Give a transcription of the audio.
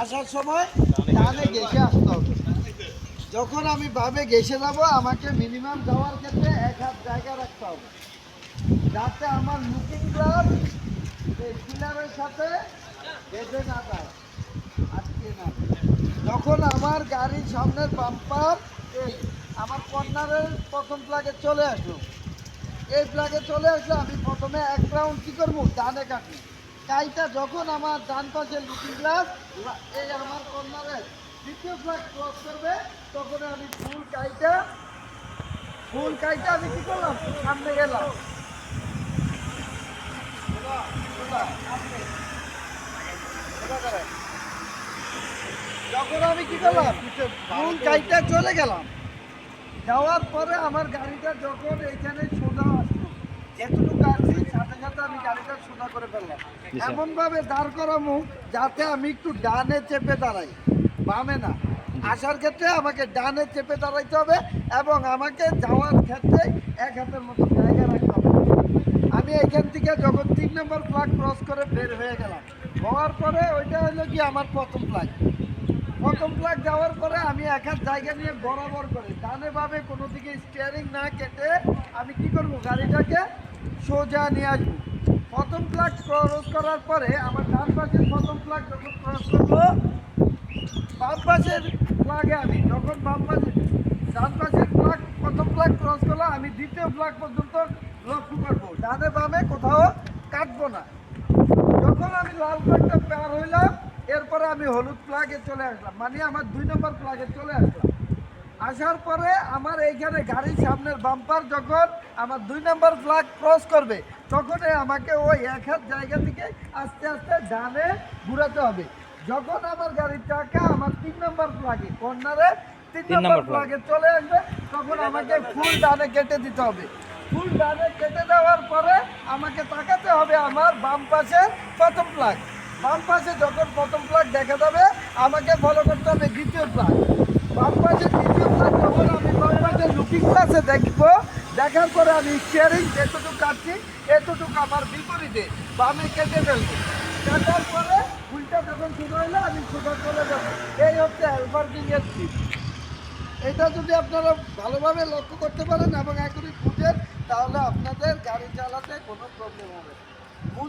আসার সময় ডানে ঘেসে আসতে হবে। যখন আমি ভাবে ঘেসে যাব, আমাকে মিনিমাম যাওয়ার ক্ষেত্রে এক হাত জায়গা রাখতে হবে। যাতে আমার লুকিং গ্লাস পিলারের সাথে বেঁধে না যায়, আটকে না যখন আমার গাড়ির সামনের বাম্পার আমার কর্নারের প্রথম প্লাগে চলে আসলো, এই প্লাগে চলে আসলে আমি প্রথমে এক রাউন্ড কী করব? ডানে কাটবো। কাইটা যখন আমার ডান পাশে লুকিং গ্লাস এই আমার কর্নারের দ্বিতীয় ফ্ল্যাগ ক্রস করবে তখন আমি ফুল কাইটা ফুল কাইটা আমি কি করলাম? সামনে গেলাম। যখন আমি কি করলাম? ফুল কাইটা চলে গেলাম। যাওয়ার পরে আমার গাড়িটা যখন এখানে সোজা আসলো যেটুকু আসছি সাথে সাথে আমি গাড়িটা সোজা করে ফেললাম। এমন ভাবে দাঁড় করামু যাতে আমি একটু ডানে চেপে দাঁড়াই বামে না। আসার ক্ষেত্রে আমাকে ডানে চেপে দাঁড়াইতে হবে এবং আমাকে যাওয়ার ক্ষেত্রে এক হাতের মতো জায়গা রাখতে হবে। আমি এখান থেকে যখন তিন নম্বর ফ্ল্যাগ ক্রস করে বের হয়ে গেলাম হওয়ার পরে ওইটা হলো কি আমার প্রথম ফ্ল্যাগ প্রথম ফ্ল্যাগ যাওয়ার পরে আমি এক হাত জায়গা নিয়ে বরাবর করে ডানে ভাবে কোনো দিকে স্টিয়ারিং না কেটে আমি কি করব গাড়িটাকে সোজা নিয়ে আসব। প্রথম ফ্ল্যাগ ক্রস করার পরে আমার ডান পাশের প্রথম ফ্ল্যাগ যখন ক্রস করব, বাম পাশের ফ্ল্যাগে আমি, যখন বাম পাশে, ডান পাশের ফ্ল্যাগ প্রথম ফ্ল্যাগ ক্রস করল আমি দ্বিতীয় ফ্ল্যাগ পর্যন্ত লক্ষ্য করব। ডানে বামে কোথাও কাটবো না। যখন আমি লাল ফ্ল্যাগটা পার হইলাম, এরপরে আমি হলুদ ফ্ল্যাগে চলে আসলাম মানে আমার দুই নম্বর ফ্ল্যাগে চলে আসলাম। আসার পরে আমার এইখানে গাড়ির সামনের বাম্পার যখন আমার দুই নম্বর ফ্ল্যাগ ক্রস করবে তখনই আমাকে ওই এক হাত জায়গা থেকে আস্তে আস্তে ডানে ঘুরাতে হবে। যখন আমার গাড়ির চাকা আমার তিন নম্বর ফ্ল্যাগে কর্নারে তিন নম্বর ফ্ল্যাগে চলে আসবে তখন আমাকে ফুল ডানে কেটে দিতে হবে। ফুল ডানে কেটে দেওয়ার পরে আমাকে তাকাতে হবে আমার বাম পাশে প্রথম ফ্ল্যাগ বাম পাশে যখন প্রথম ফ্ল্যাগ দেখা যাবে আমাকে ফলো করতে হবে দ্বিতীয় ফ্ল্যাগ বাম পাশে দ্বিতীয় ফ্ল্যাগ যখন আমি পাশে লুকিং দেখব। দেখার পরে আমি স্টিয়ারিং যেটুকু কাটছি, এতটুকু আমার বিপরীতে বামে কেটে ফেলব। কাটার পরে ফুলটা যখন শুরু হইলে, আমি সোজা চলে যাব। এই হচ্ছে অ্যালবার্কিং এর এটা যদি আপনারা ভালোভাবে লক্ষ্য করতে পারেন এবং এখনই বুঝেন, তাহলে আপনাদের গাড়ি চালাতে কোনো প্রবলেম হবে